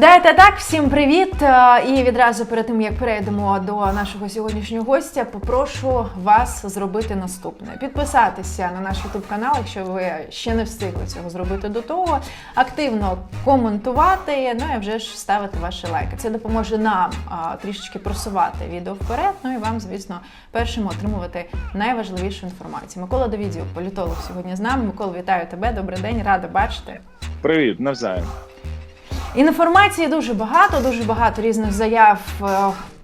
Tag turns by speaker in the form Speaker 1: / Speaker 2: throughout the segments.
Speaker 1: Дайте так, всім привіт! Е, І відразу перед тим як перейдемо до нашого сьогоднішнього гостя, попрошу вас зробити наступне: підписатися на наш YouTube канал, якщо ви ще не встигли цього зробити до того. Активно коментувати, ну і вже ж ставити ваші лайки. Це допоможе нам а, трішечки просувати відео вперед. Ну і вам, звісно, першим отримувати найважливішу інформацію. Микола Давідів, політолог, сьогодні з нами. Микола, вітаю тебе. Добрий день, рада бачити.
Speaker 2: Привіт, навзаєм.
Speaker 1: Інформації дуже багато, дуже багато різних заяв, е,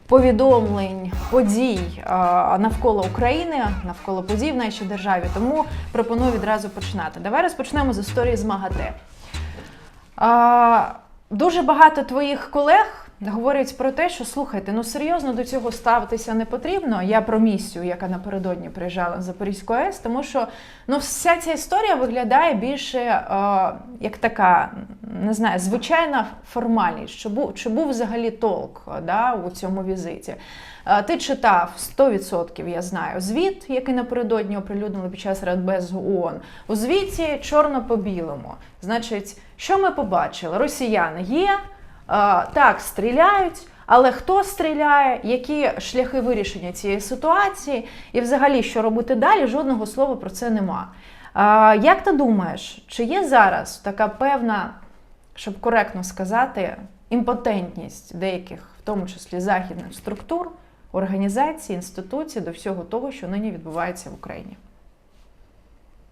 Speaker 1: повідомлень, подій е, навколо України, навколо подій в нашій державі. Тому пропоную відразу починати. Давай розпочнемо з історії з МАГАТЕ. Е, Дуже багато твоїх колег говорять про те, що слухайте, ну серйозно до цього ставитися не потрібно. Я про місію, яка напередодні приїжджала на Запорізьку АЕС, тому що ну вся ця історія виглядає більше е, як така, не знаю, звичайна формальність. Чи був, чи був взагалі толк да, у цьому візиті? Е, Ти читав 100%, я знаю, звіт, який напередодні оприлюднили під час Радбезу ООН. У звіті чорно по білому. Значить, що ми побачили? Росіяни є, так, стріляють. Але хто стріляє, які шляхи вирішення цієї ситуації, і взагалі, що робити далі, жодного слова про це нема. А, як ти думаєш, чи є зараз така певна, щоб коректно сказати, імпотентність деяких, в тому числі західних структур, організацій, інституцій до всього того, що нині відбувається в Україні?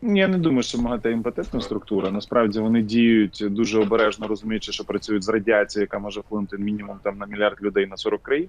Speaker 2: Я не думаю, що МАГАТЕ імпотентна структура. Насправді вони діють дуже обережно, розуміючи, що працюють з радіацією, яка може вплинути мінімум там на мільярд людей на 40 країн.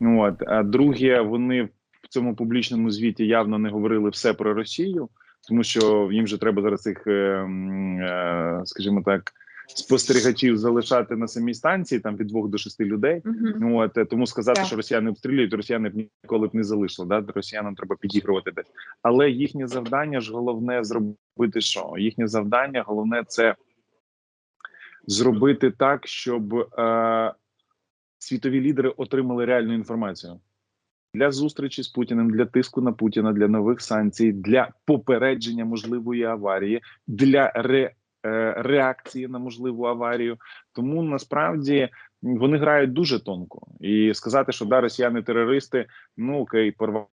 Speaker 2: От а друге, вони в цьому публічному звіті явно не говорили все про Росію, тому що їм же треба зараз цих, е, м, е, скажімо так, спостерігачів залишати на самій станції, там від двох до шести людей. Ну от е, тому сказати,
Speaker 1: Так.
Speaker 2: що росіяни обстрілюють, росіяни б ніколи б не залишили. Да? Росіянам треба підігрувати десь. Але їхнє завдання ж головне зробити що? Їхнє завдання головне це зробити так, щоб е, світові лідери отримали реальну інформацію для зустрічі з Путіним, для тиску на Путіна, для нових санкцій, для попередження можливої аварії, для ре, реакції на можливу аварію. Тому насправді вони грають дуже тонко і сказати, що да, росіяни терористи, ну окей, порвали.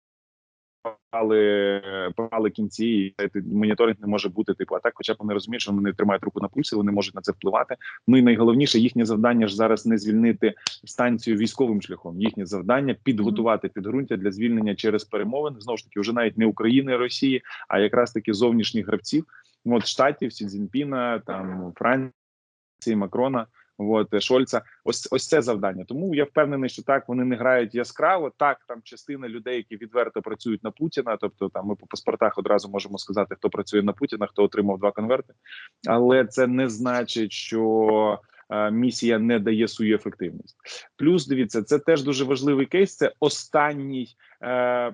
Speaker 2: Порвали кінці, і моніторинг не може бути типу. А так, хоча б вони розуміють, що вони тримають руку на пульсі, вони можуть на це впливати. Ну і найголовніше їхнє завдання ж зараз не звільнити станцію військовим шляхом. Їхнє завдання підготувати підґрунтя для звільнення через перемовини. Знову ж таки, вже навіть не України, Росії, а якраз таки зовнішніх гравців. От штатів Сі Цзіньпіна, там Франції, Макрона. От Шольца, ось ось це завдання. Тому я впевнений, що так вони не грають яскраво. Так, там частина людей, які відверто працюють на Путіна. Тобто, там ми по паспортах одразу можемо сказати, хто працює на Путіна, хто отримав два конверти. Але це не значить, що е, місія не дає свою ефективність. Плюс дивіться, це теж дуже важливий кейс. Це останній. Е,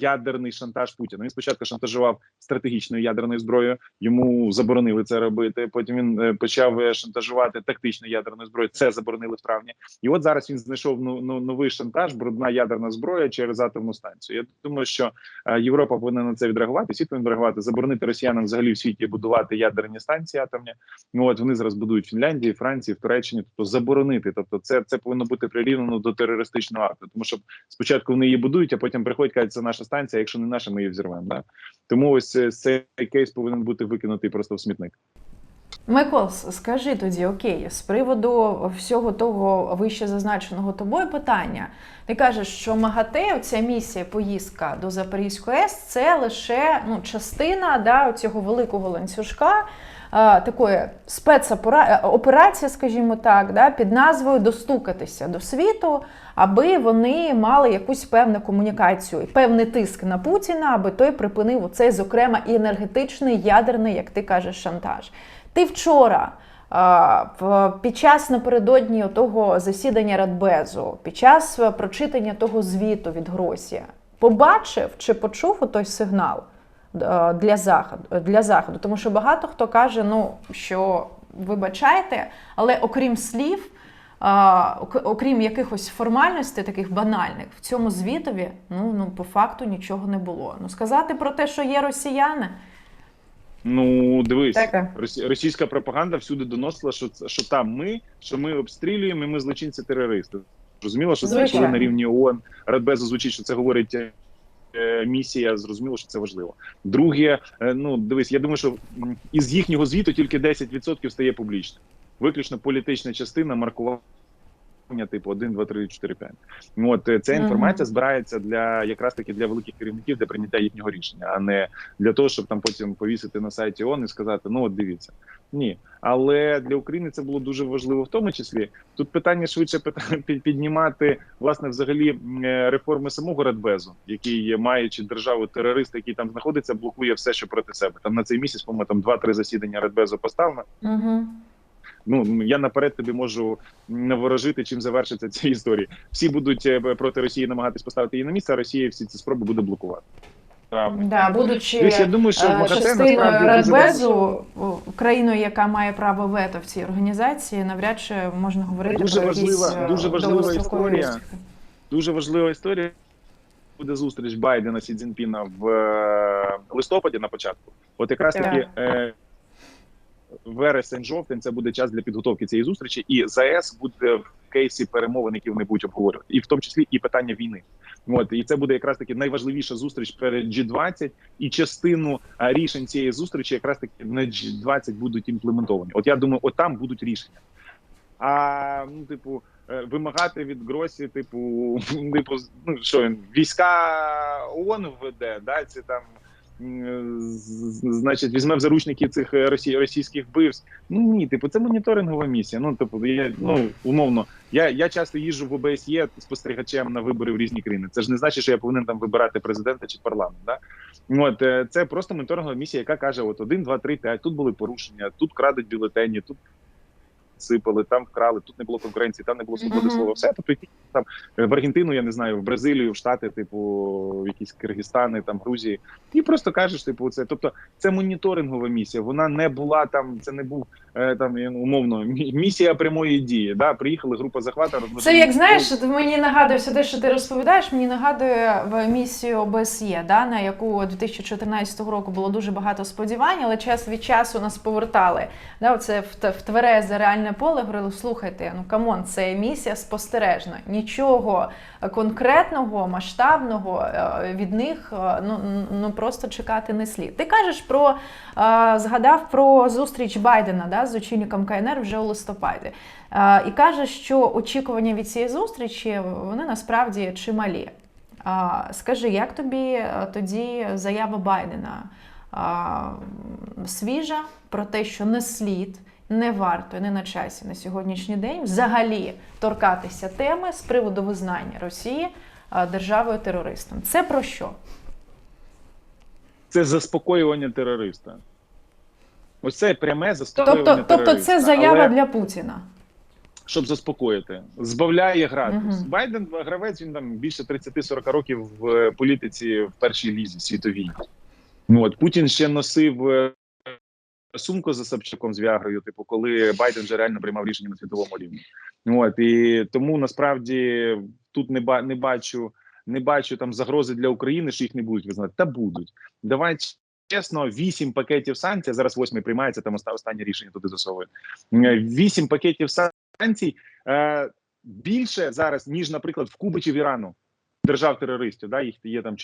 Speaker 2: Ядерний шантаж Путіна. Він спочатку шантажував стратегічною ядерною зброєю. Йому заборонили це робити. Потім він е, почав е, шантажувати тактичною ядерною зброєю. Це заборонили в травні. І от зараз він знайшов ну, ну, новий шантаж, брудна ядерна зброя через атомну станцію. Я думаю, що е, Європа повинна на це відреагувати. Світ повинен відреагувати, заборонити росіянам взагалі в світі будувати ядерні станції атомні. Ну от вони зараз будують в Фінляндії, Франції, в Туреччині. Тобто заборонити. Тобто, це це повинно бути прирівняно до терористичного акту. Тому що спочатку вони її будують, а потім приходять кажуть, це наша станція. Якщо не наша, ми її взірвемо. Да? Тому ось е, цей кейс повинен бути викинутий просто в смітник.
Speaker 1: Микол, скажи тоді, окей, з приводу всього того вище зазначеного тобою питання. Ти кажеш, що МАГАТЕ, ця місія, поїздка до Запорізької АЕС, це лише ну, частина да, цього великого ланцюжка, такої спецоперації, скажімо так, да, під назвою Достукатися до світу, аби вони мали якусь певну комунікацію, певний тиск на Путіна, аби той припинив оцей, зокрема, і енергетичний ядерний, як ти кажеш, шантаж. Ти вчора в- під час напередодні того засідання Радбезу, під час е, прочитання того звіту від Гросія, побачив чи почув той сигнал е, для заходу, для заходу? Тому що багато хто каже, ну що вибачайте, але окрім слів. а, Окрім якихось формальностей, таких банальних, в цьому звітові ну, ну по факту нічого не було. Ну сказати про те, що є росіяни,
Speaker 2: Ну дивись,
Speaker 1: Так.
Speaker 2: Російська пропаганда всюди доносила, що що там ми, що ми обстрілюємо, і ми злочинці терористи. Зрозуміло, що це коли на рівні ООН Радбезу звучить, що це говорить е, місія. Зрозуміло, що це важливо. Друге, е, ну дивись, я думаю, що із їхнього звіту тільки 10% стає публічним. Виключно політична частина маркування. Типу 1, 2, 3, 4, 5. Ну, От е, ця інформація збирається для якраз таки для великих керівників для прийняття їхнього рішення, а не для того, щоб там потім повісити на сайті ООН і сказати: ну от дивіться. Ні, але для України це було дуже важливо, в тому числі тут питання швидше питання під- піднімати власне взагалі е, реформи самого Радбезу, який є, маючи державу терориста, який там знаходиться, блокує все, що проти себе. Там на цей місяць, по-моєму, там два-три засідання Радбезу поставлено.
Speaker 1: Угу.
Speaker 2: Ну я наперед тобі можу наворожити, чим завершиться ця історія. Всі будуть е, проти Росії намагатись поставити її на місце, а Росія всі ці спроби буде блокувати.
Speaker 1: Да, будучи
Speaker 2: я думаю, що
Speaker 1: е, частиною Радбезу, країною, яка має право вето в цій організації, навряд чи можна говорити
Speaker 2: Дуже
Speaker 1: про
Speaker 2: важлива-
Speaker 1: якісь е,
Speaker 2: дуже важлива історія.
Speaker 1: успіхи.
Speaker 2: дуже важлива історія. Буде зустріч Байдена Сі Цзіньпіна в е, листопаді на початку. От якраз
Speaker 1: Так.
Speaker 2: таки е, вересень, жовтень це буде час для підготовки цієї зустрічі, і ЗАЕС буде в кейсі перемовин, які вони будуть обговорювати, і в тому числі і питання війни. От і це буде якраз таки найважливіша зустріч перед G20, і частину рішень цієї зустрічі якраз таки на G20 будуть імплементовані. От я думаю, от там будуть рішення. А ну, типу, е, вимагати від Гросі, типу, типу, ну що він війська ООН введе, да, це там. Значить, візьме в заручники цих е, росі, російських вбивств. Ну ні, типу, це моніторингова місія. Ну, типу, я ну умовно, я, я часто їжджу в ОБСЄ спостерігачем на вибори в різні країни. Це ж не значить, що я повинен там вибирати президента чи парламент. Да? От е, це просто моніторингова місія, яка каже: от 1, 2, 3, 5, тут були порушення, тут крадуть бюлетені, тут сипали, там вкрали, тут не було конкуренції, там не було свободи
Speaker 1: Мгм.
Speaker 2: слова. Все тобто там е, в Аргентину, я не знаю, в Бразилію, в Штати, типу, в якісь Киргизстани, там Грузії, і просто кажеш, типу, це. Тобто, це моніторингова місія. Вона не була там, це не був е, там умовно місія прямої дії. Да, приїхали група захвату.
Speaker 1: Це як знаєш, мені нагадує все те, що ти розповідаєш. Мені нагадує в місію ОБСЄ, да, на яку 2014 року було дуже багато сподівань, але час від часу нас повертали. Да, оце в, в тверезе реальне поле. Говорили, слухайте, ну камон, це місія спостережна. Нічого конкретного, масштабного е, від них е, ну, ну просто чекати не слід. Ти кажеш про е, згадав про зустріч Байдена да, з очільником КНР вже у листопаді. Е, І каже, що очікування від цієї зустрічі вони насправді чималі. Скажи, як тобі е, тоді заява Байдена свіжа про те, що не слід, не варто, і не на часі на сьогоднішній день взагалі торкатися теми з приводу визнання Росії державою терористом? Це про що?
Speaker 2: це заспокоювання терориста. Ось це пряме заспокоювання
Speaker 1: Тобто, тобто це заява
Speaker 2: Але-
Speaker 1: для Путіна.
Speaker 2: щоб заспокоїти, збавляє градус.
Speaker 1: Мгм.
Speaker 2: Байден гравець він там більше 30-40 років в е, політиці в першій лізі світовій. Ну, От Путін ще носив е, сумку за Собчаком з Віагрою, типу, коли Байден вже реально приймав рішення на світовому рівні. От і тому насправді тут не ба не бачу, не бачу там загрози для України, що їх не будуть визнати. Та будуть. Давай чесно, вісім пакетів санкцій. Зараз восьмий приймається. Там останнє рішення туди засовує. Вісім пакетів санкцій е, більше зараз ніж, наприклад, в Куби чи в Ірану держав терористів. Да, їх є там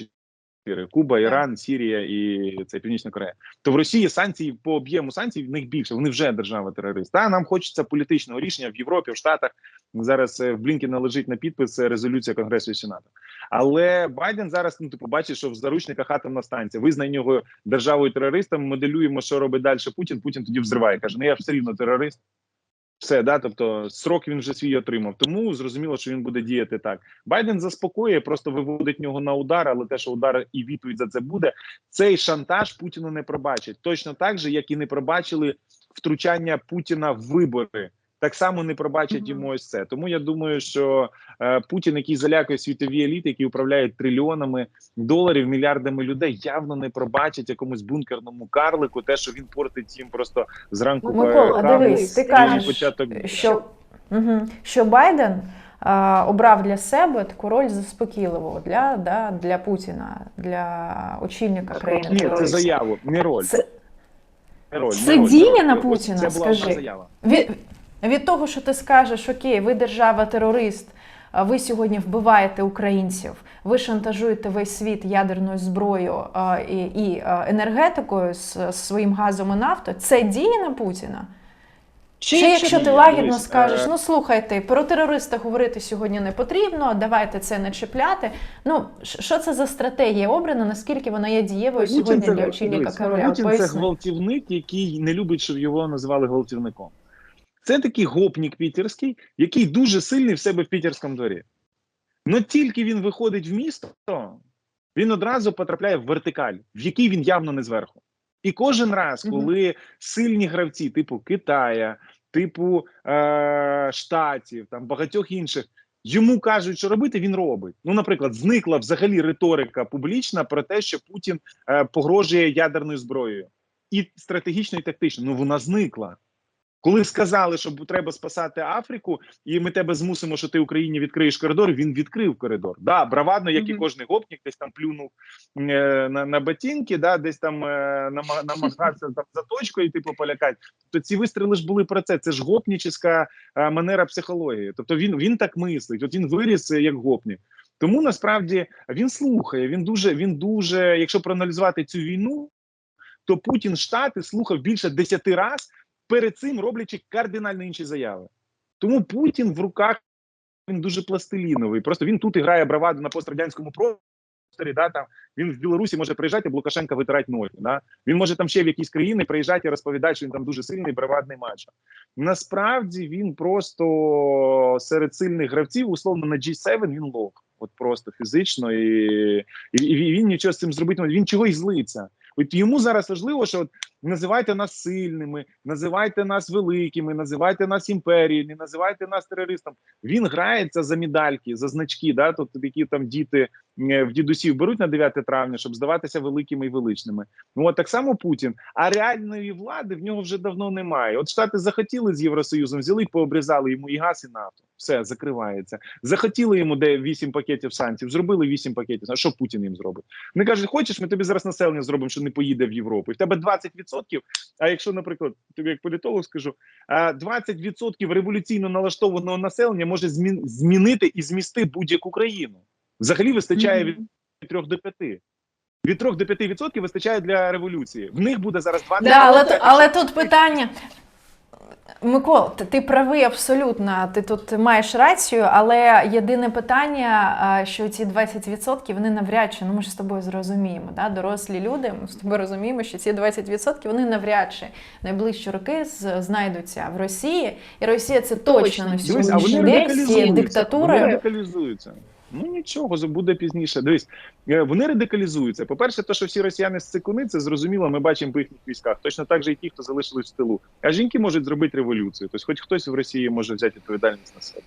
Speaker 2: чотири: Куба, Іран, Сірія і це Північна Корея. То в Росії санкції по об'єму санкцій в них більше. Вони вже держава терорист. Та нам хочеться політичного рішення в Європі, в Штатах. Зараз е, в Блінкена лежить на підпис е, резолюція Конгресу і Сенату. Але Байден зараз ну типу бачить, що в заручниках атомна станція. Визнає його державою терористом. Моделюємо, що робить далі Путін. Путін тоді взриває. каже: Ну я все рівно терорист. Все, да, тобто срок він вже свій отримав. Тому зрозуміло, що він буде діяти так. Байден заспокоює, просто виводить нього на удар, але те, що удар і відповідь за це буде, цей шантаж Путіну не пробачить. Точно так же, як і не пробачили втручання Путіна в вибори. Так само не пробачать йому ось це. Тому я думаю, що е, Путін, який залякує світові еліти, які управляють трильйонами доларів, мільярдами людей, явно не пробачить якомусь бункерному карлику, те, що він портить їм просто зранку.
Speaker 1: Микола,
Speaker 2: каву
Speaker 1: дивись, ти кажеш,
Speaker 2: початок
Speaker 1: що, угу, що Байден обрав для себе таку роль заспокійливого для, да, для Путіна, для очільника країни.
Speaker 2: Ні, це заяву, не роль.
Speaker 1: Це,
Speaker 2: роль.
Speaker 1: Це
Speaker 2: не роль,
Speaker 1: дія
Speaker 2: не роль.
Speaker 1: на
Speaker 2: Ось
Speaker 1: Путіна,
Speaker 2: Це була
Speaker 1: скажи.
Speaker 2: заява.
Speaker 1: Від того, що ти скажеш, окей, ви держава-терорист, ви сьогодні вбиваєте українців, ви шантажуєте весь світ ядерною зброєю і, і енергетикою з, з своїм газом і нафтою, це діє на Путіна? Чи, якщо ти лагідно скажеш,
Speaker 2: е,
Speaker 1: ну слухайте, про терориста говорити сьогодні не потрібно, давайте це не чіпляти. Ну що це за стратегія обрана? Наскільки вона є дієвою сьогодні для очільника Кремля?
Speaker 2: Путін це гвалтівник, який не любить, щоб його називали гвалтівником. Це такий гопнік пітерський, який дуже сильний в себе в пітерському дворі. Но тільки він виходить в місто, він одразу потрапляє в вертикаль, в який він явно не зверху. І кожен раз, коли сильні гравці, типу Китая, типу е- Штатів, там багатьох інших, йому кажуть, що робити, він робить. Ну, наприклад, зникла взагалі риторика публічна про те, що Путін е, погрожує ядерною зброєю, і стратегічно, і тактично. Ну вона зникла. Коли сказали, що треба спасати Африку, і ми тебе змусимо, що ти Україні відкриєш коридор. Він відкрив коридор. Да, бравадно, як і кожний гопнік, десь там плюнув е, на, на ботинки, да, десь там е, намагався там за точкою, типу, полякати. Тобто ці вистріли ж були про це. Це ж гопнічська е, манера психології. Тобто він, він так мислить. От він виріс е, як гопнік. Тому насправді він слухає. Він дуже, він дуже, якщо проаналізувати цю війну, то Путін Штати слухав більше десяти разів перед цим роблячи кардинально інші заяви. Тому Путін в руках він дуже пластиліновий. Просто він тут і грає браваду на пострадянському просторі. Да, там він в Білорусі може приїжджати, Лукашенка витирати ноги. Да? Він може там ще в якісь країни приїжджати і розповідати, що він там дуже сильний бравадний матч. Насправді він просто серед сильних гравців, условно на G7 він лох. От просто фізично, і, і, і він нічого з цим зробити. Він чого й злиться. От йому зараз важливо, що от називайте нас сильними, називайте нас великими, називайте нас імперією, не називайте нас терористом. Він грається за медальки, за значки. Да, тут які там діти е, в дідусів беруть на 9 травня, щоб здаватися великими і величними. Ну от так само Путін. А реальної влади в нього вже давно немає. От штати захотіли з Євросоюзом, взяли і пообрізали йому і газ, і нафту. Все закривається. Захотіли йому де 8 пакетів санкцій, зробили 8 пакетів. А що Путін їм зробить? Вони кажуть, хочеш, ми тобі зараз населення зробимо, що не поїде в Європу. І в тебе 20%, А якщо, наприклад, тобі як політолог скажу, а 20% революційно налаштованого населення може змін- змінити і змісти будь-яку країну. Взагалі вистачає від
Speaker 1: Мгм.
Speaker 2: 3 до 5. Від 3 до 5 відсотків вистачає для революції. В них буде зараз 20
Speaker 1: Да, але, але тут питання. Микол, ти, правий абсолютно. Ти тут маєш рацію, але єдине питання, що ці 20% вони навряд чи, ну ми ж з тобою зрозуміємо, да? дорослі люди, ми з тобою розуміємо, що ці 20% вони навряд чи найближчі роки знайдуться в Росії, і Росія це точно,
Speaker 3: Точно.
Speaker 1: на сьогоднішній день з цією.
Speaker 2: Вони. Ну нічого, буде пізніше. Дивись, е, вони радикалізуються. По-перше, те, що всі росіяни зцикуни, це зрозуміло, ми бачимо по їхніх військах. Точно так же і ті, хто залишились в тилу. А жінки можуть зробити революцію. Тобто, хоч хтось в Росії може взяти відповідальність на себе.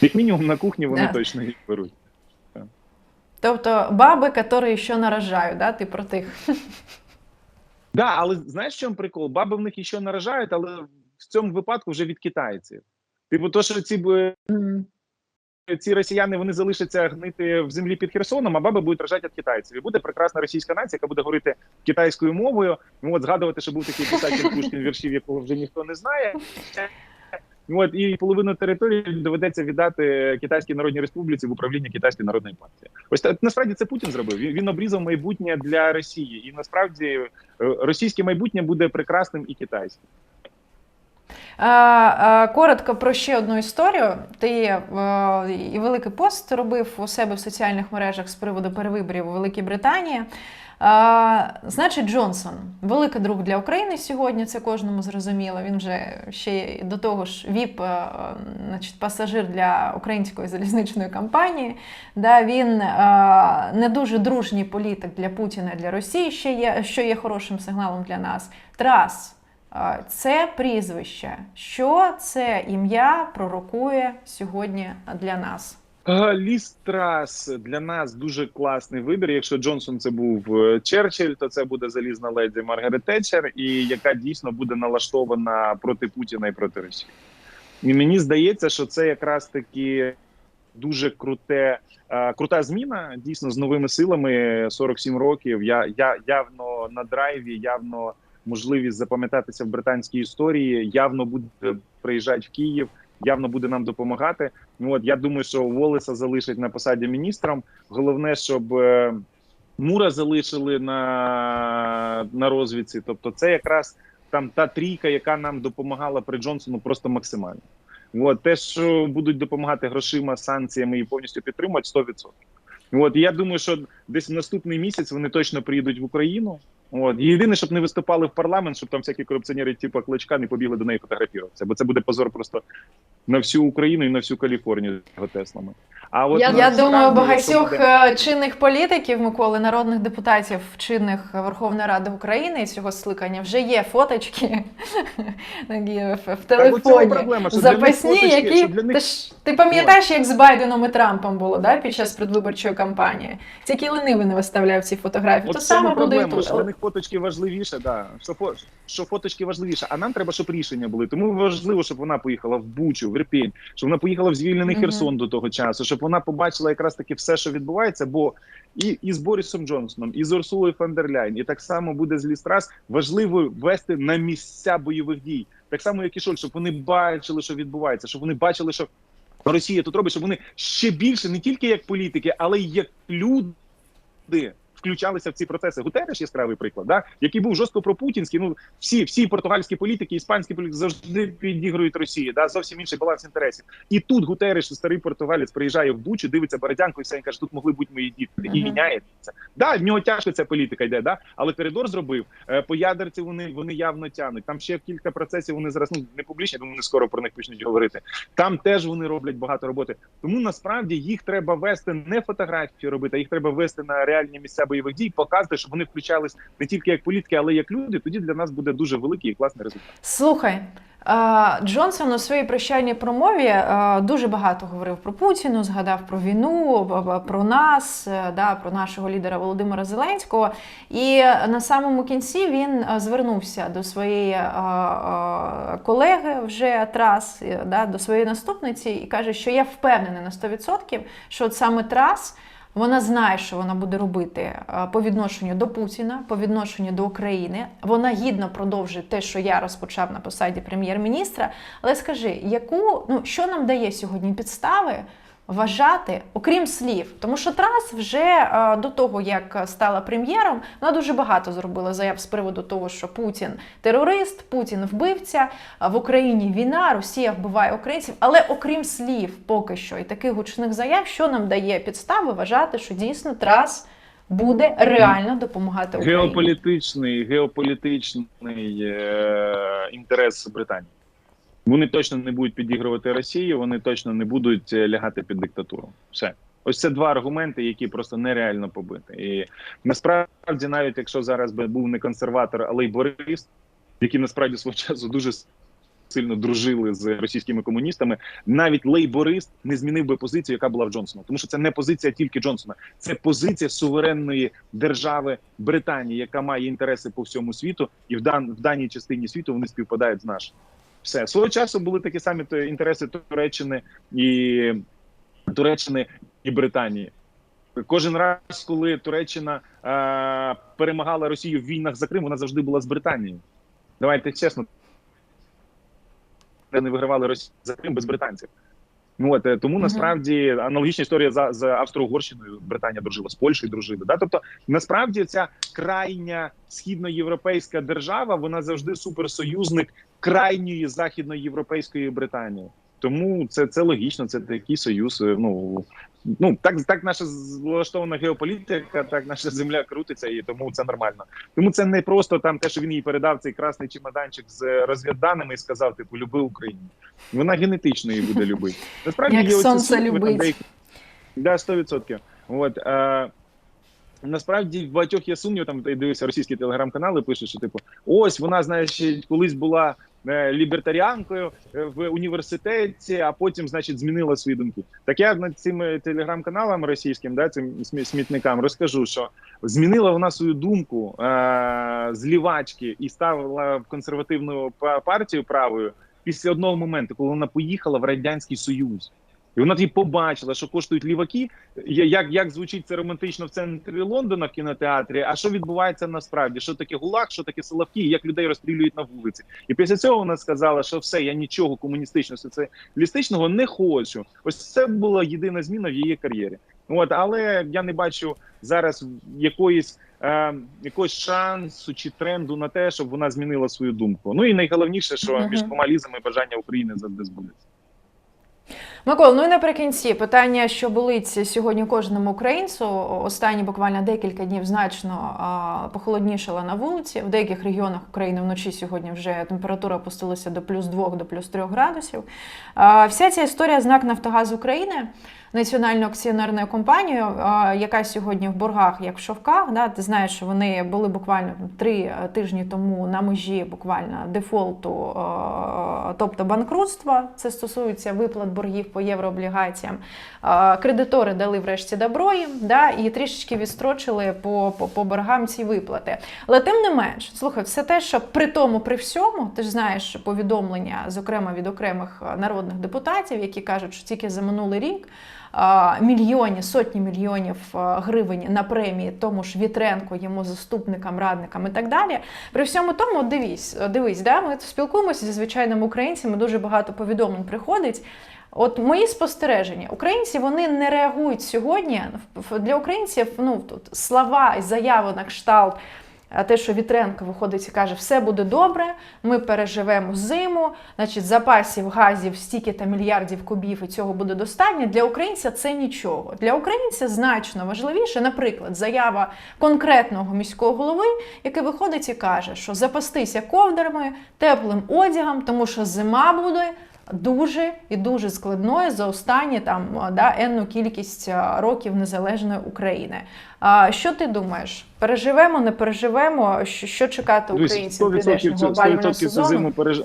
Speaker 2: Як мінімум на кухні вони
Speaker 1: Да.
Speaker 2: точно їх беруть.
Speaker 1: Тобто баби, які ще наражають, да? ти про тих.
Speaker 2: Да, але знаєш, в чому прикол? Баби в них іще наражають, але в цьому випадку вже від китайців. Типу, то, що ці б ці росіяни вони залишаться гнити в землі під Херсоном, а баби будуть рожати від китайців. І буде прекрасна російська нація, яка буде говорити китайською мовою. Ну от згадувати, що був такий писатель Пушкін, віршів, якого вже ніхто не знає. От і половину території доведеться віддати Китайській Народній Республіці в управління Китайської народної партії. Ось та- насправді це Путін зробив. Він, він обрізав майбутнє для Росії, і насправді е, російське майбутнє буде прекрасним і китайським.
Speaker 1: Е, е, Коротко про ще одну історію. Ти е, і великий пост робив у себе в соціальних мережах з приводу перевиборів у Великій Британії. Значить, Джонсон, великий друг для України сьогодні, це кожному зрозуміло. Він вже ще до того ж віп, значить, пасажир для української залізничної компанії. Да, він не дуже дружній політик для Путіна для Росії, ще є, що є хорошим сигналом для нас. Трас. Це прізвище. Що це ім'я пророкує сьогодні для нас?
Speaker 2: Ліс Трас для нас дуже класний вибір. Якщо Джонсон це був е, Черчилль, то це буде залізна леді Маргарет Тетчер, і яка дійсно буде налаштована проти Путіна і проти Росії. І мені здається, що це якраз таки дуже круте, е, крута зміна. Дійсно, з новими силами 47 років. Я, я явно на драйві, явно можливість запам'ятатися в британській історії. Явно буде приїжджати в Київ, явно буде нам допомагати. Ну от я думаю, що Волеса залишать на посаді міністром. Головне, щоб е, Мура залишили на, на розвідці. Тобто, це якраз там та трійка, яка нам допомагала при Джонсону, просто максимально. От те, що будуть допомагати грошима, санкціями і повністю підтримувати 100%. От я думаю, що десь в наступний місяць вони точно приїдуть в Україну. От. Єдине, щоб не виступали в парламент, щоб там всякі корупціонери, типу кличка, не побігли до неї фотографуватися, бо це буде позор просто на всю Україну і на всю Каліфорнію з теслами. А от
Speaker 1: Я, я думаю, багатьох
Speaker 2: буде-
Speaker 1: е, чинних політиків, Миколи, народних депутатів чинних Верховної Ради України цього скликання вже є фоточки в, телефоні.
Speaker 2: проблема, що
Speaker 1: Запасні,
Speaker 2: фоточки,
Speaker 1: які
Speaker 2: що них
Speaker 1: ти ж ти пам'ятаєш, як з Байденом і Трампом було да, під час предвиборчої кампанії? Тільки ленивий не виставляв ці фотографії.
Speaker 2: От
Speaker 1: То саме буде і тут.
Speaker 2: що для них фоточки важливіше, да. що, фо, що фоточки важливіше, а нам треба, щоб рішення були. Тому важливо, щоб вона поїхала в Бучу, в Ірпінь, щоб вона поїхала в звільнений
Speaker 1: Мгм.
Speaker 2: Херсон до того часу, щоб вона побачила якраз таки все, що відбувається. Бо і, і з Борисом Джонсоном, і з Урсулою фон дер Ляйн, і так само буде з Лістрас важливо вести на місця бойових дій. Так само, як і Шоль, щоб вони бачили, що відбувається, щоб вони бачили, що Росія тут робить, щоб вони ще більше не тільки як політики, але й як люди. Включалися в ці процеси. Гутереш яскравий приклад, да? який був жорстко пропутінський. Ну всі, всі португальські політики, іспанські політики завжди підігрують Росії. Да? Зовсім інший баланс інтересів. І тут Гутереш, старий португалець, приїжджає в Бучу, дивиться Бородянку і все і каже, тут могли бути мої діти. І
Speaker 1: Мгм.
Speaker 2: міняється. Да, в нього тяжко ця політика йде, да? але коридор зробив. Е, По ядерці вони, вони явно тянуть. Там ще кілька процесів. Вони зараз ну не публічні, тому вони скоро про них почнуть говорити. Там теж вони роблять багато роботи. Тому насправді їх треба вести не фотографії робити, а їх треба вести на реальні місця бойових дій, показати, щоб вони включались не тільки як політики, але як люди. Тоді для нас буде дуже великий і класний результат.
Speaker 1: Слухай. Джонсон у своїй прощальній промові дуже багато говорив про Путіну, згадав про війну, про нас, е, да, про нашого лідера Володимира Зеленського. І на самому кінці він е, звернувся до своєї е, колеги вже Трас, да, до своєї наступниці, і каже, що я впевнений на 100%, що от саме Трас. Вона знає, що вона буде робити е, по відношенню до Путіна, по відношенню до України. Вона гідно продовжує те, що я розпочав на посаді прем'єр-міністра. Але скажи, яку ну що нам дає сьогодні підстави вважати, окрім слів? Тому що Трас вже е, до того, як стала прем'єром, вона дуже багато зробила заяв з приводу того, що Путін терорист, Путін вбивця, в Україні війна, Росія вбиває українців. Але окрім слів, поки що і таких гучних заяв, що нам дає підстави вважати, що дійсно Трас буде реально допомагати Україні?
Speaker 2: Геополітичний, геополітичний е, інтерес Британії. Вони точно не будуть підігрувати Росії, вони точно не будуть е, лягати під диктатуру. Все. Ось це два аргументи, які просто нереально побити. І насправді, навіть якщо зараз би був не консерватор, а лейборист, які насправді свого часу дуже сильно дружили з російськими комуністами, навіть лейборист не змінив би позицію, яка була в Джонсона, тому що це не позиція тільки Джонсона, це позиція суверенної держави Британії, яка має інтереси по всьому світу, і в дан в даній частині світу вони співпадають з нашими. Все свого часу були такі самі інтереси Туреччини і Туреччини і Британії. Кожен раз, коли Туреччина е, перемагала Росію в війнах за Крим, вона завжди була з Британією. Давайте чесно, не вигравали Росію за Крим без британців. Ну, от, е, тому насправді аналогічна історія за, з Австро-Угорщиною. Британія дружила з Польщею, дружили. Да? Тобто, насправді, ця крайня східноєвропейська держава, вона завжди суперсоюзник крайньої західноєвропейської Британії. Тому це, це логічно, це такий союз. е, Ну ну так, так наша влаштована геополітика, так наша земля крутиться, і тому це нормально. Тому це не просто там те, що він їй передав цей красний чемоданчик з розвідданими і сказав, типу, люби Україну. Вона генетично її буде любити. Насправді
Speaker 1: Як
Speaker 2: є оці
Speaker 1: сонце любить.
Speaker 2: деякі- Да, 100%. От, е, насправді в багатьох є сумнів, там я дивився російські телеграм-канали, пишуть, що типу, ось вона, знаєш, колись була е, лібертаріанкою е, в університеті, а потім, значить, змінила свої думки. Так я над цими телеграм-каналам російським, да, цим смі- смітникам розкажу, що змінила вона свою думку е, з лівачки і ставила в консервативну партію правою після одного моменту, коли вона поїхала в радянський союз. І вона тоді побачила, що коштують ліваки, я- як, як звучить це романтично в центрі Лондона в кінотеатрі. А що відбувається насправді? Що таке гулаг, що таке Соловки, як людей розстрілюють на вулиці? І після цього вона сказала, що все, я нічого комуністичного, соціалістичного не хочу. Ось це була єдина зміна в її кар'єрі. От, але я не бачу зараз якоїсь е, якогось шансу чи тренду на те, щоб вона змінила свою думку. Ну і найголовніше, що між двома лізами бажання України завжди збудеться.
Speaker 1: Микол, ну і наприкінці питання, що болить сьогодні кожному українцю. Останні буквально декілька днів значно а, похолоднішало на вулиці. В деяких регіонах України вночі сьогодні вже температура опустилася до плюс 2 до плюс 3 градусів. А, вся ця історія знак Нафтогаз України. Національною акціонерною компанією, яка сьогодні в боргах, як в шовках. Да? Ти знаєш, що вони були буквально три е, тижні тому на межі буквально дефолту, е, тобто банкрутства. Це стосується виплат боргів по єврооблігаціям. Е, Кредитори дали врешті добро їм, да? і трішечки відстрочили по, по, по боргам ці виплати. Але тим не менш, слухай, все те, що при тому, при всьому, ти ж знаєш повідомлення, зокрема від окремих народних депутатів, які кажуть, що тільки за минулий рік а, мільйоні, сотні мільйонів гривень на премії тому ж Вітренко, йому заступникам, радникам і так далі. При всьому тому, дивись, дивись, да, ми спілкуємося зі звичайними українцями, дуже багато повідомлень приходить. От мої спостереження, українці вони не реагують сьогодні. Для українців ну тут слова і заяви на кшталт. А те, що Вітренко виходить і каже, все буде добре, ми переживемо зиму, значить, запасів газів стільки та мільярдів кубів, і цього буде достатньо. Для українця це нічого. Для українця значно важливіше, наприклад, заява конкретного міського голови, який виходить і каже, що запастися ковдрами, теплим одягом, тому що зима буде. Дуже і дуже складною за останні там да, енну кількість років незалежної України. А що ти думаєш? Переживемо, не переживемо? Що, що чекати українців
Speaker 2: 100% цю, 100% цю зиму переж...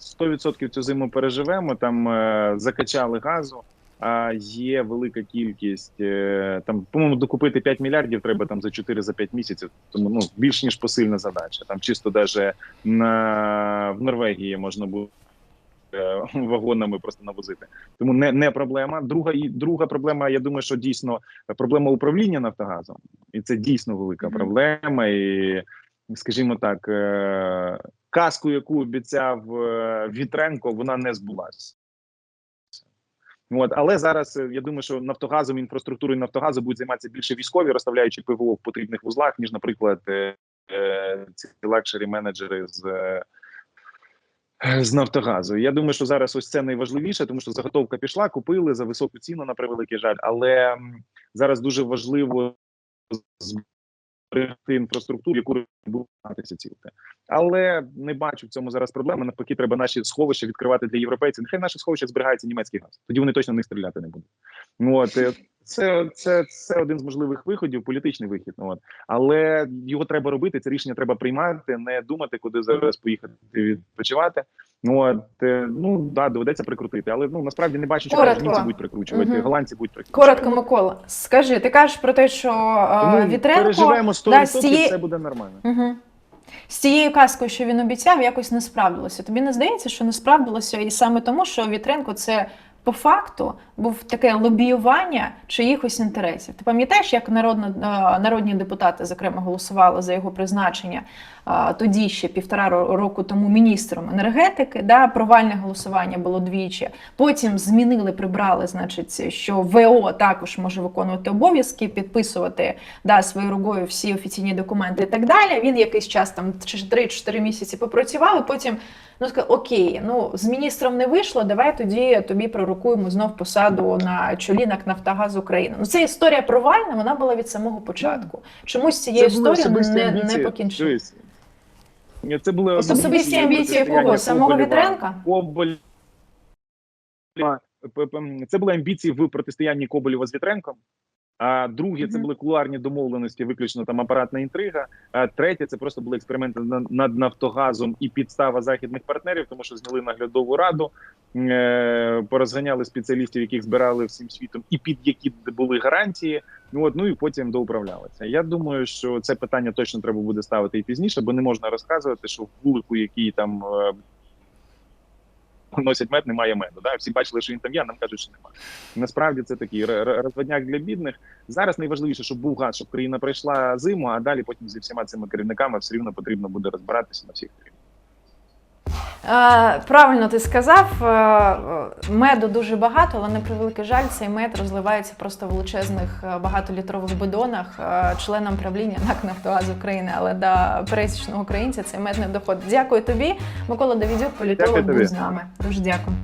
Speaker 2: 100% цю зиму переживемо. Там е, закачали газу. А є велика кількість е, там, по-моєму, докупити 5 мільярдів треба там за 4 за 5 місяців. Тому ну більш ніж посильна задача. Там чисто даже на в Норвегії можна було е, вагонами просто навозити. Тому не, не проблема. Друга і друга проблема. Я думаю, що дійсно проблема управління Нафтогазом, і це дійсно велика проблема. І скажімо так, е, казку, яку обіцяв е, Вітренко, вона не збулася. От, але зараз е, я думаю, що Нафтогазом інфраструктурою Нафтогазу будуть займатися більше військові, розставляючи ПВО в потрібних вузлах, ніж, наприклад, е, е, ці лакшері менеджери з. Е, з Нафтогазу. Я думаю, що зараз ось це найважливіше, тому що заготовка пішла, купили за високу ціну на превеликий жаль. Але зараз дуже важливо зберегти інфраструктуру, яку буде намагатися цілити. Але не бачу в цьому зараз проблеми. Навпаки, треба наші сховища відкривати для європейців. Нехай наші сховища зберігається німецький газ. Тоді вони точно не стріляти не будуть. Ну, От е, це, це, це один з можливих виходів, політичний вихід. Ну, От. Але його треба робити. Це рішення треба приймати, не думати, куди зараз поїхати відпочивати. Ну от е, ну да, доведеться прикрутити. Але ну насправді не бачу, що німці будуть прикручувати,
Speaker 1: Мгм.
Speaker 2: голландці будуть прикручувати.
Speaker 1: Коротко, Микола, скажи, ти кажеш про те, що е,
Speaker 2: Тому
Speaker 1: Вітренко
Speaker 2: переживемо 100%,
Speaker 1: да, з цієї-
Speaker 2: все буде нормально.
Speaker 1: Угу. З цією казкою, що він обіцяв, якось не справдилося. Тобі не здається, що не справдилося, і саме тому, що Вітренко це по факту був таке лобіювання чиїхось інтересів. Ти пам'ятаєш, як народно, е, народні депутати, зокрема, голосували за його призначення е, тоді ще півтора року тому міністром енергетики? Да, провальне голосування було двічі. Потім змінили, прибрали, значить, що ВО також може виконувати обов'язки, підписувати да, своєю рукою всі офіційні документи і так далі. Він якийсь час там 3-4 місяці попрацював, і потім ну сказав, окей, ну з міністром не вийшло. Давай тоді тобі пророкуємо знов посаду на чолі НАК Нафтогаз України. Ну це історія провальна. Вона була від самого початку. Чомусь цією історією не, не покінчили.
Speaker 2: Це були
Speaker 1: Особисті амбіції кого? Самого Вітренка?
Speaker 2: Коболєва. П- п- Це були амбіції в протистоянні Коболєва з Вітренком. А друге, це були кулуарні домовленості, виключно там апаратна інтрига. А третє, це просто були експерименти на- над Нафтогазом і підстава західних партнерів, тому що зняли наглядову раду, е, порозганяли спеціалістів, яких збирали всім світом, і під які були гарантії. Ну от ну і потім доуправлялися. Я думаю, що це питання точно треба буде ставити і пізніше, бо не можна розказувати, що в вулику, який там е, носять мед, немає меду. Да? Всі бачили, що він там є, а нам кажуть, що немає. Насправді це такий розводняк для бідних. Зараз найважливіше, щоб був газ, щоб країна пройшла зиму, а далі потім зі всіма цими керівниками все рівно потрібно буде розбиратися на всіх рівнях.
Speaker 1: Е, Правильно ти сказав, е, меду дуже багато, але на превеликий жаль, цей мед розливається просто в величезних е, багатолітрових бидонах членам правління НАК «Нафтогаз України, але до пересічного українця цей мед не доходить. Дякую тобі, Микола Давідюк, політолог був з нами. Дуже дякую.